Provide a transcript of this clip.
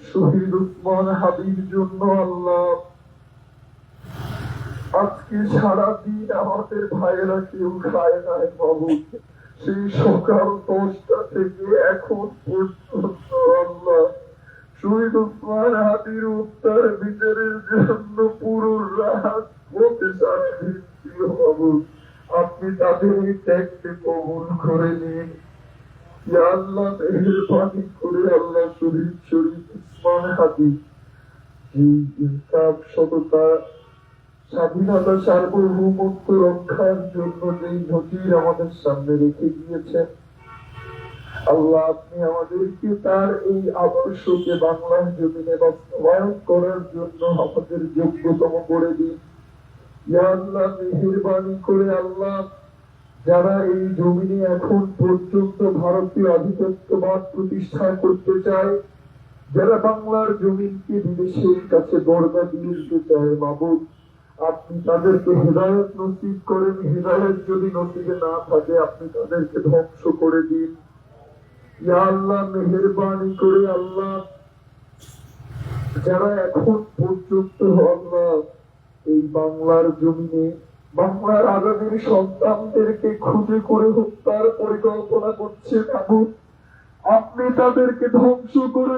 শহীদ উসমান হাবির জন্য আল্লাহ আজকে সারাদিন আমাদের ভাইয়েরা কেউ খায় বাবু। সেই সকাল দশটা থেকে এখন পর্যন্ত আল্লাহ শহীদ উসমান হাবির উত্তর বিচারের জন্য পুরো রাত ছিল বাবু। আপনি তাদের এই ত্যাগকে কবুল করে নিন। করে আল্লাহ এই ইনসাফ, সততা, স্বাধীনতা, সার্বভৌমত্ব রক্ষার জন্য যেই নজির আমাদের সামনে রেখে আল্লাহ আপনি আমাদেরকে তার এই আদর্শকে বাংলার জমিনে বাস্তবায়ন করার জন্য আমাদের যোগ্যতম করে দিন। ইয়া আল্লাহ, মেহেরবানি করে আল্লাহ যারা এই জমিনে এখন পর্যন্ত ভারতীয় আধিপত্যবাদ প্রতিষ্ঠা করতে চায়, যারা বাংলার জমিনকে বিদেশের কাছে বর্গা দিয়ে দিতে চায় মাবুদ আপনি তাদেরকে হৃদায়ত নসিব করেন। হৃদায়ত যদি নসিবে না থাকে, আপনি তাদেরকে ধ্বংস করে দিন। আল্লাহ, মেহেরবানি করে আল্লাহ, যারা এখন পর্যন্ত আল্লাহ এই বাংলার জমিনে বাংলার আগামীর সন্তানদেরকে খুঁজে করে হত্যার পরিকল্পনা করছে আপনি তাদেরকে ধ্বংস করে